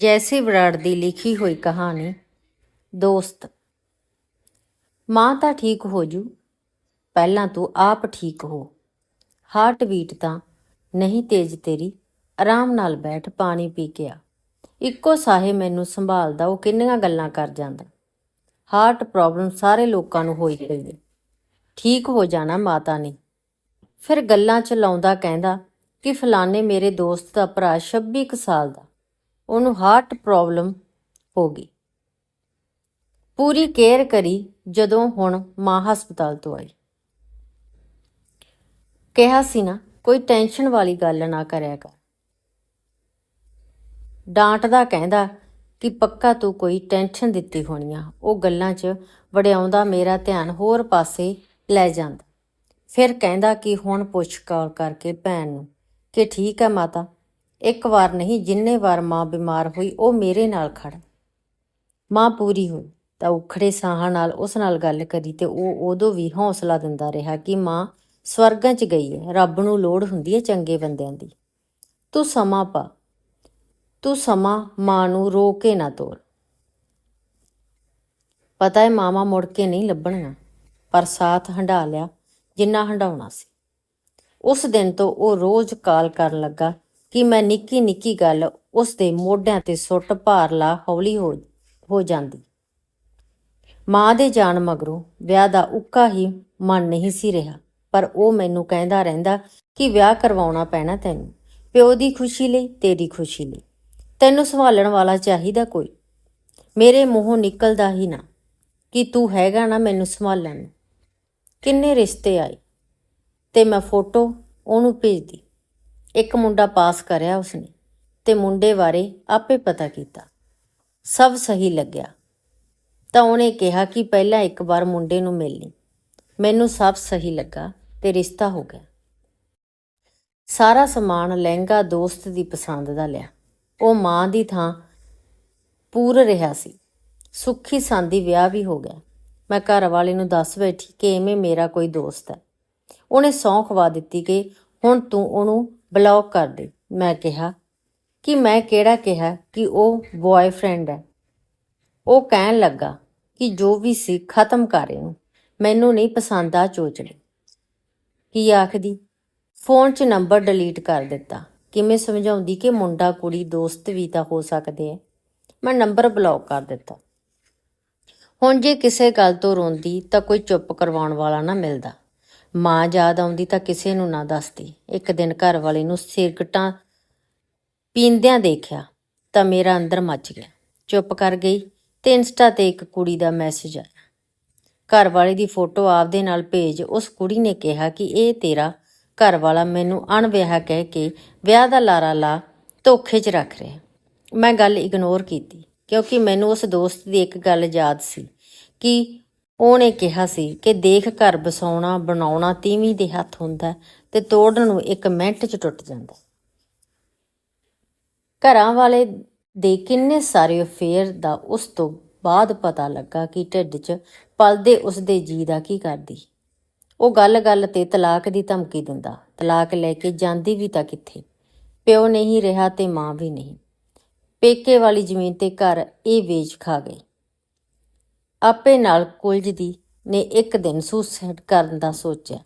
ਜੈਸੀ ਬਰਾੜ ਦੀ ਲਿਖੀ ਹੋਈ ਕਹਾਣੀ, ਦੋਸਤ। ਮਾਂ ਤਾਂ ਠੀਕ ਹੋ ਜੂ, ਪਹਿਲਾਂ ਤੂੰ ਆਪ ਠੀਕ ਹੋ। ਹਾਰਟ ਬੀਟ ਤਾਂ ਨਹੀਂ ਤੇਜ਼ ਤੇਰੀ, ਆਰਾਮ ਨਾਲ ਬੈਠ ਪਾਣੀ ਪੀ ਕੇ ਆ। ਇੱਕੋ ਸਾਹੇ ਮੈਨੂੰ ਸੰਭਾਲਦਾ, ਉਹ ਕਿੰਨੀਆਂ ਗੱਲਾਂ ਕਰ ਜਾਂਦਾ। ਹਾਰਟ ਪ੍ਰੋਬਲਮ ਸਾਰੇ ਲੋਕਾਂ ਨੂੰ ਹੋਈ ਪਈ ਹੈ ਠੀਕ ਹੋ ਜਾਣਾ ਮਾਤਾ ਨੇ। ਫਿਰ ਗੱਲਾਂ ਚ ਲਾਉਂਦਾ ਕਹਿੰਦਾ ਕਿ ਫਲਾਣੇ ਮੇਰੇ ਦੋਸਤ ਦਾ ਭਰਾ 26 ਕੁ ਸਾਲ ਦਾ। ਉਹਨੂੰ ਹਾਰਟ ਪ੍ਰੋਬਲਮ ਹੋ ਗਈ। ਪੂਰੀ ਕੇਅਰ ਕਰੀ ਜਦੋਂ ਹੁਣ ਮਾਂ ਹਸਪਤਾਲ ਤੋਂ ਆਈ। ਕਿਹਾ ਸੀ ਨਾ, ਕੋਈ ਟੈਨਸ਼ਨ ਵਾਲੀ ਗੱਲ ਨਾ ਕਰਿਆ ਕਰ। ਡਾਂਟਦਾ ਕਹਿੰਦਾ ਕਿ ਪੱਕਾ ਤੂੰ ਕੋਈ ਟੈਨਸ਼ਨ ਦਿੱਤੀ ਹੋਣੀ ਆ। ਉਹ ਗੱਲਾਂ 'ਚ ਵੜਿਆਉਂਦਾ ਮੇਰਾ ਧਿਆਨ ਹੋਰ ਪਾਸੇ ਲੈ ਜਾਂਦਾ। ਫਿਰ ਕਹਿੰਦਾ ਕਿ ਹੁਣ ਪੁੱਛ ਕਾਲ ਕਰਕੇ ਭੈਣ ਨੂੰ ਕਿ ਠੀਕ ਹੈ ਮਾਤਾ? ਇੱਕ ਵਾਰ ਨਹੀਂ, ਜਿੰਨੇ ਵਾਰ ਮਾਂ ਬਿਮਾਰ ਹੋਈ, ਉਹ ਮੇਰੇ ਨਾਲ ਖੜ। ਮਾਂ ਪੂਰੀ ਹੋਈ, ਤਾਂ ਉਖੜੇ ਸਾਹਾਂ ਨਾਲ ਉਸ ਨਾਲ ਗੱਲ ਕਰੀ ਤੇ ਉਹ ਉਦੋਂ ਵੀ ਹੌਸਲਾ ਦਿੰਦਾ ਰਿਹਾ ਕਿ ਮਾਂ ਸਵਰਗਾਂ 'ਚ ਗਈ ਹੈ, ਰੱਬ ਨੂੰ ਲੋੜ ਹੁੰਦੀ ਹੈ ਚੰਗੇ ਬੰਦਿਆਂ ਦੀ। ਤੂੰ ਸਮਾਂ ਪਾ, ਤੂੰ ਸਮਾਂ ਮਾਂ ਨੂੰ ਰੋ ਕੇ ਨਾ ਤੋਲ ਪਤਾ ਹੈ ਮਾਮਾ ਮੁੜ ਕੇ ਨਹੀਂ ਲੱਭਣੀਆਂ, ਪਰ ਸਾਥ ਹੰਢਾ ਲਿਆ ਜਿੰਨਾ ਹੰਡਾਉਣਾ ਸੀ। ਉਸ ਦਿਨ ਤੋਂ ਉਹ ਰੋਜ਼ ਕਾਲ ਕਰਨ ਲੱਗਾ ਕਿ ਮੈਂ ਨਿੱਕੀ ਨਿੱਕੀ ਗੱਲ ਉਸ ਦੇ ਮੋਢਿਆਂ ਤੇ ਸੁੱਟ ਭਾਰ ਲਾ ਹੌਲੀ ਹੋ ਹੋ ਜਾਂਦੀ। ਮਾਂ ਦੇ ਜਾਣ ਮਗਰੋਂ ਵਿਆਹ ਦਾ ਉੱਕਾ ਹੀ ਮਨ ਨਹੀਂ ਸੀ ਰਿਹਾ, ਪਰ ਉਹ ਮੈਨੂੰ ਕਹਿੰਦਾ ਰਹਿੰਦਾ ਕਿ ਵਿਆਹ ਕਰਵਾਉਣਾ ਪੈਣਾ ਤੈਨੂੰ, ਪਿਓ ਦੀ ਖੁਸ਼ੀ ਲਈ, ਤੇਰੀ ਖੁਸ਼ੀ ਲਈ। ਤੈਨੂੰ ਸੰਭਾਲਣ ਵਾਲਾ ਚਾਹੀਦਾ ਕੋਈ? ਮੇਰੇ ਮੂੰਹੋਂ ਨਿਕਲਦਾ ਹੀ ਨਾ ਕਿ ਤੂੰ ਹੈਗਾ ਨਾ ਮੈਨੂੰ ਸੰਭਾਲਣ। ਨੂੰ ਕਿੰਨੇ ਰਿਸ਼ਤੇ ਆਏ? ਤੇ ਮੈਂ ਫੋਟੋ ਉਹਨੂੰ ਭੇਜਦੀ। ਇੱਕ ਮੁੰਡਾ ਪਾਸ ਕਰਿਆ ਉਸਨੇ ਤੇ ਮੁੰਡੇ ਬਾਰੇ ਆਪੇ ਪਤਾ ਕੀਤਾ। ਸਭ ਸਹੀ ਲੱਗਿਆ। ਤਾਂ ਉਹਨੇ ਕਿਹਾ ਕਿ ਪਹਿਲਾਂ ਇੱਕ ਵਾਰ ਮੁੰਡੇ ਨੂੰ ਮਿਲ ਲਈ। ਮੈਨੂੰ ਸਭ ਸਹੀ ਲੱਗਾ ਤੇ ਰਿਸ਼ਤਾ ਹੋ ਗਿਆ। ਸਾਰਾ ਸਮਾਨ ਲਹਿੰਗਾ ਦੋਸਤ ਦੀ ਪਸੰਦ ਦਾ ਲਿਆ। ਉਹ ਮਾਂ ਦੀ ਥਾਂ ਪੂਰ ਰਿਹਾ ਸੀ। ਸੁੱਖੀ ਸਾਂਦੀ ਵਿਆਹ ਵੀ ਹੋ ਗਿਆ। ਮੈਂ ਘਰ ਵਾਲੇ ਨੂੰ ਦੱਸ ਬੈਠੀ ਕਿ ਐਵੇਂ ਮੇਰਾ ਕੋਈ ਦੋਸਤ ਹੈ। ਉਹਨੇ ਸੌਂ ਖਵਾ ਦਿੱਤੀ ਕਿ ਹੁਣ ਤੂੰ ਉਹਨੂੰ ਬਲੌਕ ਕਰ ਦੇ। ਮੈਂ ਕਿਹਾ, ਕਿ ਮੈਂ ਕਿਹੜਾ ਕਿਹਾ ਕਿ ਉਹ ਬॉयਫ੍ਰੈਂਡ ਹੈ? ਉਹ ਕਹਿਣ ਲੱਗਾ ਕਿ ਜੋ ਵੀ ਸੀ ਖਤਮ ਕਰ ਇਹਨੂੰ। ਮੈਨੂੰ ਨਹੀਂ ਪਸੰਦ ਆ ਚੋਚੜੀ। ਕੀ ਆਖਦੀ? ਫੋਨ 'ਚ ਨੰਬਰ ਡਿਲੀਟ ਕਰ ਦਿੱਤਾ। ਕਿਵੇਂ ਸਮਝਾਉਂਦੀ ਕਿ ਮੁੰਡਾ, ਕੁੜੀ, ਦੋਸਤ ਵੀ ਤਾਂ ਹੋ ਸਕਦੇ ਐ? ਮੈਂ ਨੰਬਰ ਬਲੌਕ ਕਰ ਦਿੱਤਾ। ਹੁਣ ਜੇ ਕਿਸੇ ਗੱਲ ਤੋਂ ਰੋਂਦੀ ਤਾਂ ਕੋਈ ਚੁੱਪ ਕਰਵਾਉਣ ਵਾਲਾ ਨਾ ਮਿਲਦਾ। ਮਾਂ ਯਾਦ ਆਉਂਦੀ ਤਾਂ ਕਿਸੇ ਨੂੰ ਨਾ ਦੱਸਦੀ। ਇੱਕ ਦਿਨ ਘਰ ਵਾਲੇ ਨੂੰ ਸਿਰਕਟਾਂ ਪੀਂਦਿਆਂ ਦੇਖਿਆ ਤਾਂ ਮੇਰਾ ਅੰਦਰ ਮੱਚ ਗਿਆ। ਚੁੱਪ ਕਰ ਗਈ ਤੇ ਇੰਸਟਾ ਤੇ ਇੱਕ ਕੁੜੀ ਦਾ ਮੈਸੇਜ ਆਇਆ। ਘਰ ਵਾਲੇ ਦੀ ਫੋਟੋ ਆਪਦੇ ਨਾਲ ਭੇਜ। ਉਸ ਕੁੜੀ ਨੇ ਕਿਹਾ ਕਿ ਇਹ ਤੇਰਾ ਘਰ ਵਾਲਾ ਮੈਨੂੰ ਅਣਵਿਆਹ ਕਹਿ ਕੇ ਵਿਆਹ ਦਾ ਲਾਰਾ ਲਾ ਧੋਖੇ 'ਚ ਰੱਖ ਰਿਹਾ। ਮੈਂ ਗੱਲ ਇਗਨੋਰ ਕੀਤੀ ਕਿਉਂਕਿ ਮੈਨੂੰ ਉਸ ਦੋਸਤ ਦੀ ਇੱਕ ਗੱਲ ਯਾਦ ਸੀ ਕਿ ਉਹਨੇ ਕਿਹਾ ਸੀ ਕਿ ਦੇਖ ਘਰ ਬਸਾਉਣਾ, ਬਣਾਉਣਾ ਤੀਵੀਂ ਦੇ ਹੱਥ ਹੁੰਦਾ ਤੇ ਤੋੜਨ ਨੂੰ ਇੱਕ ਮਿੰਟ 'ਚ ਟੁੱਟ ਜਾਂਦਾ। ਘਰਾਂ ਵਾਲੇ ਦੇ ਕਿੰਨੇ ਸਾਰੇ ਅਫੇਅਰ ਦਾ ਉਸ ਤੋਂ ਬਾਅਦ ਪਤਾ ਲੱਗਾ ਕਿ ਢਿੱਡ 'ਚ ਪਲਦੇ ਉਸ ਦੇ ਜੀ ਦਾ ਕੀ ਕਰਦੀ। ਉਹ ਗੱਲ-ਗੱਲ ਤੇ ਤਲਾਕ ਦੀ ਧਮਕੀ ਦਿੰਦਾ। ਤਲਾਕ ਲੈ ਕੇ ਜਾਂਦੀ ਵੀ ਤਾਂ ਕਿੱਥੇ? ਪਿਓ ਨਹੀਂ ਰਿਹਾ ਤੇ ਮਾਂ ਵੀ ਨਹੀਂ। ਪੇਕੇ ਵਾਲੀ ਜ਼ਮੀਨ ਤੇ ਘਰ ਇਹ ਵੇਚ ਖਾ ਗਈ। ਆਪੇ ਨਾਲ ਕੁਲਜਦੀ ਨੇ ਇੱਕ ਦਿਨ ਸੁਸਾਈਡ ਕਰਨ ਦਾ ਸੋਚਿਆ,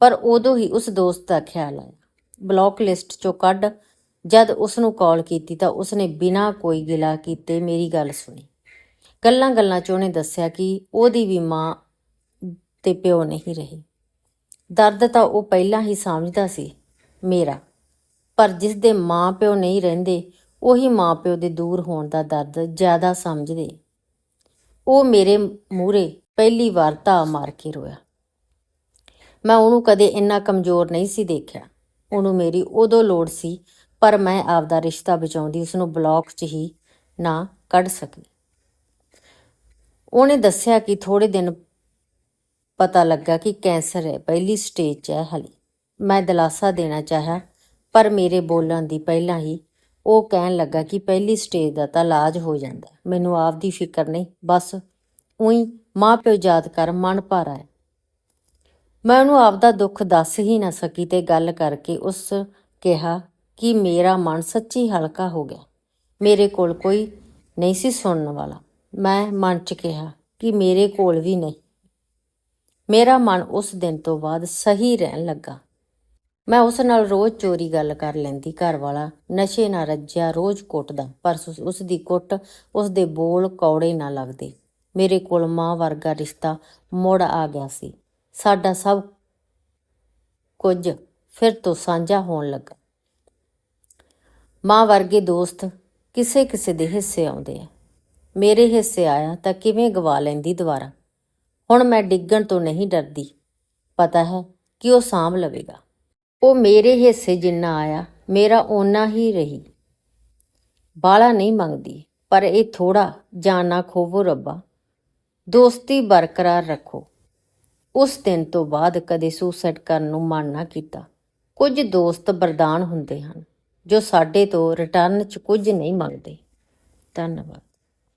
ਪਰ ਉਦੋਂ ਹੀ ਉਸ ਦੋਸਤ ਦਾ ਖਿਆਲ ਆਇਆ। ਬਲੌਕ ਲਿਸਟ ਚੋਂ ਕੱਢ, ਜਦ ਉਸ ਨੂੰ ਕਾਲ ਕੀਤੀ ਤਾਂ ਉਸਨੇ ਬਿਨਾਂ ਕੋਈ ਗਿਲਾ ਕੀਤੇ ਮੇਰੀ ਗੱਲ ਸੁਣੀ। ਗੱਲਾਂ ਗੱਲਾਂ ਚ ਉਹਨੇ ਦੱਸਿਆ ਕਿ ਉਹਦੀ ਵੀ ਮਾਂ ਤੇ ਪਿਓ ਨਹੀਂ ਰਹੇ। ਦਰਦ ਤਾਂ ਉਹ ਪਹਿਲਾਂ ਹੀ ਸਮਝਦਾ ਸੀ, ਮੇਰਾ। ਪਰ ਜਿਸ ਦੇ ਮਾਂ ਪਿਓ ਨਹੀਂ ਰਹਿੰਦੇ, ਉਹੀ ਮਾਂ ਪਿਓ ਦੇ ਦੂਰ ਹੋਣ ਦਾ ਦਰਦ ਜ਼ਿਆਦਾ ਸਮਝਦੇ। ਉਹ ਮੇਰੇ ਮੂਹਰੇ ਪਹਿਲੀ ਵਾਰ ਧਾ ਮਾਰ ਕੇ ਰੋਇਆ। ਮੈਂ ਉਹਨੂੰ ਕਦੇ ਇੰਨਾ ਕਮਜ਼ੋਰ ਨਹੀਂ ਸੀ ਦੇਖਿਆ। ਉਹਨੂੰ ਮੇਰੀ ਉਦੋਂ ਲੋੜ ਸੀ, ਪਰ ਮੈਂ ਆਪਦਾ ਰਿਸ਼ਤਾ ਬਚਾਉਂਦੀ ਉਸ ਨੂੰ ਬਲੌਕ 'ਚ ਹੀ ਨਾ ਕੱਢ ਸਕੀ। ਉਹਨੇ ਦੱਸਿਆ ਕਿ ਥੋੜੇ ਦਿਨ ਪਤਾ ਲੱਗਾ ਕਿ ਕੈਂਸਰ ਹੈ, ਪਹਿਲੀ ਸਟੇਜ 'ਚ ਹੈ ਹਲੇ। ਮੈਂ ਦਿਲਾਸਾ ਦੇਣਾ ਚਾਹਿਆ, ਪਰ ਮੇਰੇ ਬੋਲਣ ਦੀ ਪਹਿਲਾਂ ਹੀ ਉਹ ਕਹਿਣ ਲੱਗਾ ਕਿ ਪਹਿਲੀ ਸਟੇਜ ਦਾ ਤਾਂ ਇਲਾਜ ਹੋ ਜਾਂਦਾ। ਮੈਨੂੰ ਆਪ ਦੀ ਫਿਕਰ ਨਹੀਂ, ਬਸ ਉਹੀ ਮਾਂ ਪਿਓ ਯਾਦ ਕਰ ਮਨ ਭਰ ਆਇਆ ਮੈਂ ਉਹਨੂੰ ਆਪ ਦਾ ਦੁੱਖ ਦੱਸ ਹੀ ਨਾ ਸਕੀ ਤੇ ਗੱਲ ਕਰਕੇ ਉਸ ਕਿਹਾ ਕਿ ਮੇਰਾ ਮਨ ਸੱਚੀ ਹਲਕਾ ਹੋ ਗਿਆ। ਮੇਰੇ ਕੋਲ ਕੋਈ ਨਹੀਂ ਸੀ ਸੁਣਨ ਵਾਲਾ। ਮੈਂ ਮਨ 'ਚ ਕਿਹਾ ਕਿ ਮੇਰੇ ਕੋਲ ਵੀ ਨਹੀਂ। ਮੇਰਾ ਮਨ ਉਸ ਦਿਨ ਤੋਂ ਬਾਅਦ ਸਹੀ ਰਹਿਣ ਲੱਗਾ। ਮੈਂ ਉਸ ਨਾਲ ਰੋਜ਼ ਚੋਰੀ ਗੱਲ ਕਰ ਲੈਂਦੀ, ਘਰ ਵਾਲਾ ਨਸ਼ੇ ਨਾਲ ਰੱਜਿਆ, ਰੋਜ਼ ਕੁੱਟਦਾ, ਪਰ ਉਸ- ਦੀ ਕੁੱਟ ਉਸ ਦੇ ਬੋਲ ਕੌੜੇ ਨਾ ਲੱਗਦੇ। ਮੇਰੇ ਕੋਲ ਮਾਂ ਵਰਗਾ ਰਿਸ਼ਤਾ ਮੁੜ ਆ ਗਿਆ ਸੀ। ਸਾਡਾ ਸਭ ਕੁਝ ਫਿਰ ਤੋਂ ਸਾਂਝਾ ਹੋਣ ਲੱਗਾ। ਮਾਂ ਵਰਗੇ ਦੋਸਤ ਕਿਸੇ ਕਿਸੇ ਦੇ ਹਿੱਸੇ ਆਉਂਦੇ ਆ। ਮੇਰੇ ਹਿੱਸੇ ਆਇਆ ਤਾਂ ਕਿਵੇਂ ਗਵਾ ਲੈਂਦੀ ਦੁਬਾਰਾ? ਹੁਣ ਮੈਂ ਡਿੱਗਣ ਤੋਂ ਨਹੀਂ ਡਰਦੀ। ਪਤਾ ਹੈ ਕਿ ਉਹ ਸਾਂਭ ਲਵੇਗਾ। ਉਹ ਮੇਰੇ ਹਿੱਸੇ ਜਿੰਨਾ ਆਇਆ, ਮੇਰਾ ਓਨਾ ਹੀ ਰਹੀ। ਬਾਲਾ ਨਹੀਂ ਮੰਗਦੀ, ਪਰ ਇਹ ਥੋੜਾ ਜਾਨਾ ਖੋਵੋ ਰੱਬਾ। ਦੋਸਤੀ ਬਰਕਰਾਰ ਰੱਖੋ। ਉਸ ਦਿਨ ਤੋਂ ਬਾਅਦ ਕਦੇ ਸੁਸਾਈਡ ਕਰਨ ਨੂੰ ਮਨ ਨਾ ਕੀਤਾ। ਕੁਝ ਦੋਸਤ ਬਰਦਾਨ ਹੁੰਦੇ ਹਨ, ਜੋ ਸਾਡੇ ਤੋਂ ਰਿਟਰਨ 'ਚ ਕੁਝ ਨਹੀਂ ਮੰਗਦੇ। ਧੰਨਵਾਦ।